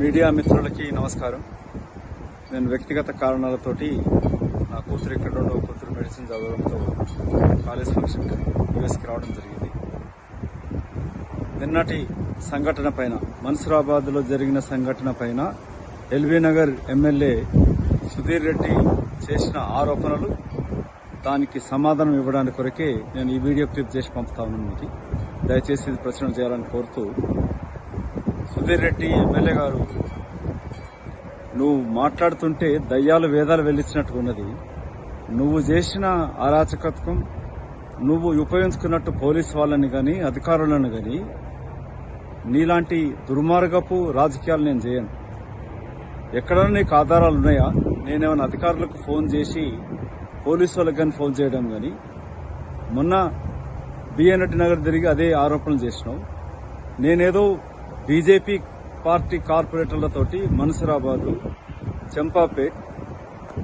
Media మిత్రులకి నమస్కారం. నేను వ్యక్తిగత కారణాలతోటి నా కూతురు ఇక్కడ ఉండవు కూతురు మెడిసిన్ చదవడంతో కాలేజ్ ఫంక్షన్ యూఎస్కి రావడం జరిగింది. నిన్నటి సంఘటన పైన మన్సూరాబాద్లో జరిగిన సంఘటన పైన L B Nagar MLA Sudheer Reddy చేసిన ఆరోపణలు దానికి సమాధానం ఇవ్వడానికి కొరకే నేను ఈ వీడియో క్లిప్ చేసి పంపుతా ఉన్నాను. మీకు దయచేసి ఇది ప్రచురణ చేయాలని కోరుతూ సుధీర్ రెడ్డి ఎమ్మెల్యే గారు నువ్వు మాట్లాడుతుంటే దయ్యాలు వేదాలు వెళ్ళించినట్టు ఉన్నది. నువ్వు చేసిన అరాచకత్వం నువ్వు ఉపయోగించుకున్నట్టు పోలీస్ వాళ్ళని గాని అధికారులను గాని నీలాంటి దుర్మార్గపు రాజకీయాలు నేను చేయను. ఎక్కడైనా నీకు ఆధారాలు ఉన్నాయా? నేనేమైనా అధికారులకు ఫోన్ చేసి పోలీసు వాళ్ళకి కానీ ఫోన్ చేయడం కానీ మొన్న బిఎన్ రెడ్డి నగర్ తిరిగి అదే ఆరోపణలు చేసినావు. నేనేదో బీజేపీ పార్టీ కార్పొరేటర్లతోటి మన్సూరాబాదు చంపాపేట్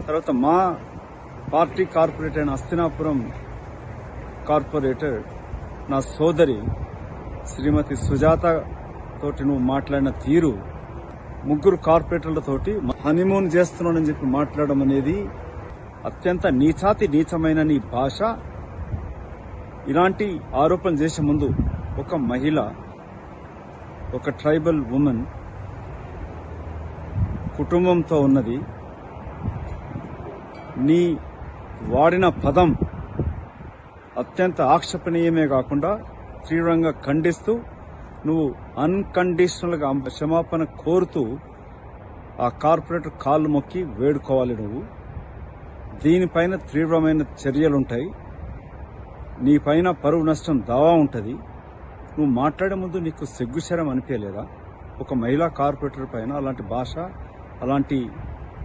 తర్వాత మా పార్టీ కార్పొరేటర్ అయిన అస్తినాపురం కార్పొరేటర్ నా సోదరి శ్రీమతి సుజాత తోటి నువ్వు మాట్లాడిన తీరు ముగ్గురు కార్పొరేటర్లతోటి హనీమూన్ చేస్తున్నానని చెప్పి మాట్లాడడం అనేది అత్యంత నీచాతి నీచమైన నీ భాష. ఇలాంటి ఆరోపణలు చేసే ముందు ఒక మహిళ ఒక ట్రైబల్ ఉమెన్ కుటుంబంతో ఉన్నది. నీ వాడిన పదం అత్యంత ఆక్షేపణీయమే కాకుండా తీవ్రంగా ఖండిస్తూ నువ్వు అన్కండిషనల్గా క్షమాపణ కోరుతూ ఆ కార్పొరేటర్ కాళ్ళు మొక్కి వేడుకోవాలి నువ్వు. దీనిపైన తీవ్రమైన చర్యలుంటాయి. నీ పైన పరువు నష్టం దావా ఉంటుంది. నువ్వు మాట్లాడే ముందు నీకు సిగ్గుశరం అనిపించలేదా? ఒక మహిళా కార్పొరేటర్ పైన అలాంటి భాష అలాంటి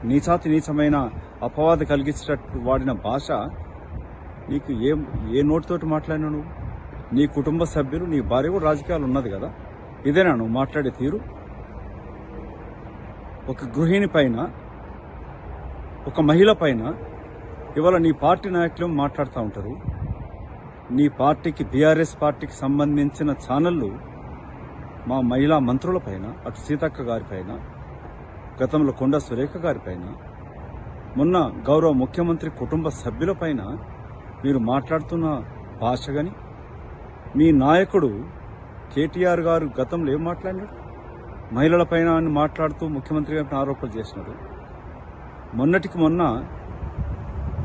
నీచాతి నీచమైన అపవాద కలిగించేటట్టు వాడిన భాష నీకు ఏ ఏ నోటితోటి మాట్లాడినా నువ్వు? నీ కుటుంబ సభ్యులు నీ భార్య కూడా రాజకీయాలు ఉన్నది కదా? ఇదేనా నువ్వు మాట్లాడే తీరు? ఒక గృహిణి పైన ఒక మహిళ పైన ఇవాళ నీ పార్టీ నాయకులు మాట్లాడుతూ ఉంటారు? నీ పార్టీకి బీఆర్ఎస్ పార్టీకి సంబంధించిన ఛానళ్ళు మా మహిళా మంత్రుల పైన అటు సీతక్క గారిపైన గతంలో కొండ సురేఖ గారిపైన మొన్న గౌరవ ముఖ్యమంత్రి కుటుంబ సభ్యులపైన మీరు మాట్లాడుతున్న భాష గని మీ నాయకుడు కేటీఆర్ గారు గతంలో ఏం మాట్లాడినాడు? మహిళలపైన అని మాట్లాడుతూ ముఖ్యమంత్రి గారిని ఆరోపణలు చేసినాడు. మొన్నటికి మొన్న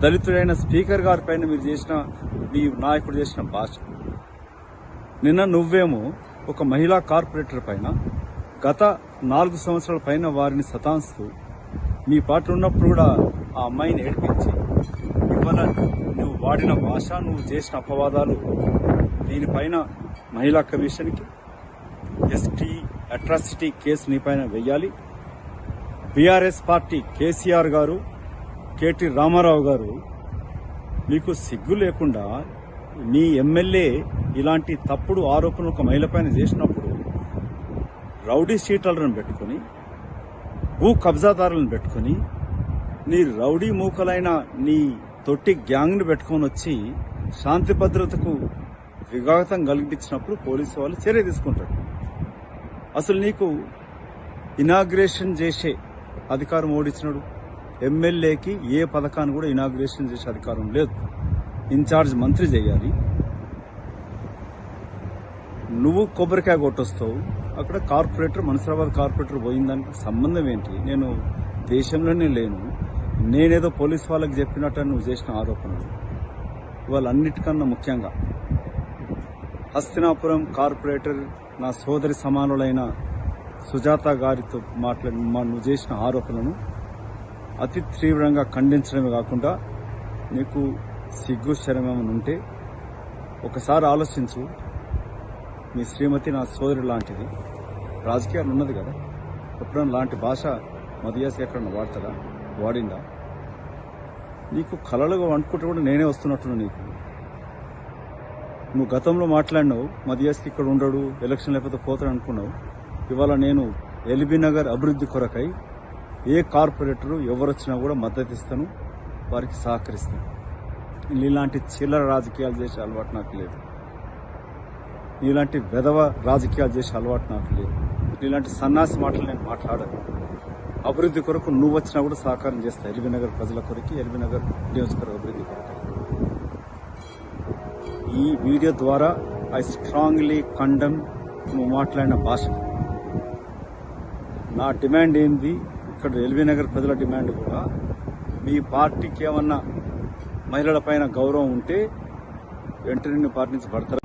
దళితుడైన స్పీకర్ గారి పైన మీరు చేసిన మీ నాయకుడు చేసిన భాష. నిన్న నువ్వేమో ఒక మహిళా కార్పొరేటర్ పైన గత నాలుగు సంవత్సరాల పైన వారిని సతాంస్తూ మీ పార్టీ ఉన్నప్పుడు కూడా ఆ అమ్మాయిని ఏడిపించి ఇవాళ నువ్వు వాడిన భాష నువ్వు చేసిన అపవాదాలు దీనిపైన మహిళా కమిషన్కి ఎస్టీ అట్రాసిటీ కేసు నీ పైన వెయ్యాలి. బీఆర్ఎస్ పార్టీ కేసీఆర్ గారు కేటీ రామారావు గారు మీకు సిగ్గు లేకుండా నీ ఎమ్మెల్యే ఇలాంటి తప్పుడు ఆరోపణలు ఒక మహిళపైన చేసినప్పుడు రౌడీ షీటర్లను పెట్టుకుని భూ కబ్జాదారులను పెట్టుకుని నీ రౌడీ మూకలైన నీ తొట్టి గ్యాంగ్ను పెట్టుకొని వచ్చి శాంతి భద్రతకు విఘాతం కలిగించినప్పుడు పోలీసు వాళ్ళు చర్య తీసుకుంటారు. అసలు నీకు ఇనాగ్రేషన్ చేసే అధికారం ఓడించినాడు ఎమ్మెల్యేకి ఏ పథకాన్ని కూడా ఇనాగ్రేషన్ చేసే అధికారం లేదు. ఇన్ఛార్జ్ మంత్రి చేయాలి. నువ్వు కొబ్బరికాయ కొట్టొస్తావు. అక్కడ కార్పొరేటర్ మన్సూరాబాద్ కార్పొరేటర్ పోయిందానికి సంబంధం ఏంటి? నేను దేశంలోనే లేను. నేనేదో పోలీస్ వాళ్ళకి చెప్పినట్టు నువ్వు చేసిన ఆరోపణలు. వాళ్ళన్నిటికన్నా ముఖ్యంగా హస్తినాపురం కార్పొరేటర్ నా సోదరి సమానులైన సుజాత గారితో మాట్లాడి నువ్వు చేసిన ఆరోపణలను అతి తీవ్రంగా ఖండించడమే కాకుండా నీకు సిగ్గు శరమేమని ఉంటే ఒకసారి ఆలోచించు. మీ శ్రీమతి నా సోదరుడు లాంటిది. రాజకీయాలు ఉన్నది కదా. ఎప్పుడైనా లాంటి భాష మదియాసి ఎక్కడన్నా వాడతారా వాడిందా? నీకు కలలుగా వండుకుంటే కూడా నేనే వస్తున్నట్టున్నా నీకు. నువ్వు గతంలో మాట్లాడినావు మదియాస్కి ఇక్కడ ఉండడు ఎలక్షన్ లేకపోతే పోతాడు అనుకున్నావు. ఇవాళ నేను ఎల్బీ నగర్ అభివృద్ధి కొరకై ఏ కార్పొరేటర్ ఎవరు వచ్చినా కూడా మద్దతు ఇస్తాను వారికి సహకరిస్తాను. ఇలాంటి చిల్లర రాజకీయాలు చేసే అలవాటు నాకు లేదు. ఇలాంటి వెధవ రాజకీయాలు చేసే అలవాటు నాకు లేదు. ఇలాంటి సన్నాసి మాటలు నేను మాట్లాడను. అభివృద్ధి కొరకు నువ్వు వచ్చినా కూడా సహకారం చేస్తా. ఎల్బీనగర్ ప్రజల కొరకు ఎల్బీనగర్ నియోజకవర్గ అభివృద్ధి కొరకు. ఈ వీడియో ద్వారా ఐ స్ట్రాంగ్లీ కండమ్ నువ్వు మాట్లాడిన భాష. నా డిమాండ్ ఏంది? ఇక్కడ ఎల్బీ నగర్ ప్రజల డిమాండ్ కూడా మీ పార్టీకి ఏమన్నా మహిళల పైన గౌరవం ఉంటే వెంటనే పార్టీ నుంచి పడతారు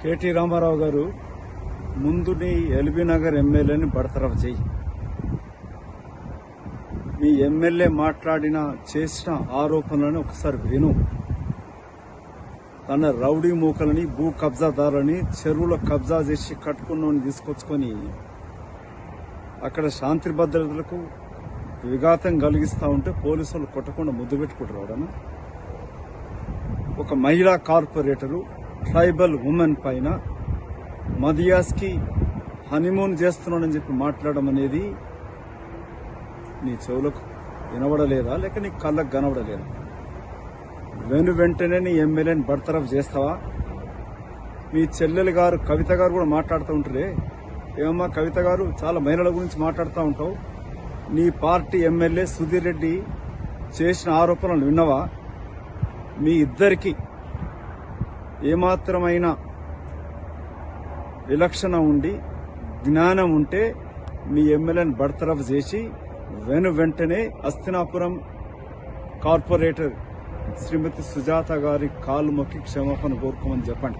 కేటీ రామారావు గారు ముందు నీ ఎల్బీ నగర్ ఎమ్మెల్యేని బడతరఫ్ చేయి. మీ ఎమ్మెల్యే మాట్లాడిన చేసిన ఆరోపణలను ఒకసారి విను. తన రౌడీ మూకలని భూ కబ్జాదారులని చెరువులో కబ్జా చేసి కట్టుకున్న తీసుకొచ్చుకొని అక్కడ శాంతి భద్రతలకు విఘాతం కలిగిస్తూ ఉంటే పోలీసులు కొట్టకుండా ముద్దు పెట్టుకుంటారు ఒక మహిళా కార్పొరేటరు ట్రైబల్ ఉమెన్ పైన మదియాస్కి హనీమూన్ చేస్తున్నాడని చెప్పి మాట్లాడడం అనేది నీ చెవులకు వినబడలేదా? లేక నీ కళ్ళకు కనబడలేదా? వెను వెంటనే నీ ఎమ్మెల్యేని బర్తరఫ్ చేస్తావా? మీ చెల్లెలు గారు కవిత గారు కూడా మాట్లాడుతూ ఉంటారే ఏమమ్మా కవిత గారు చాలా మహిళల గురించి మాట్లాడుతూ ఉంటావు. నీ పార్టీ ఎమ్మెల్యే సుధీర్ రెడ్డి చేసిన ఆరోపణలు విన్నవా? మీ ఇద్దరికి ఏమాత్రమైన విలక్షణ ఉండి జ్ఞానం ఉంటే మీ ఎమ్మెల్యేని బర్తరఫ్ చేసి వెను వెంటనే అస్తినాపురం కార్పొరేటర్ శ్రీమతి సుజాత గారి కాలు మొక్కి క్షమాపణ కోరుకోమని చెప్పండి.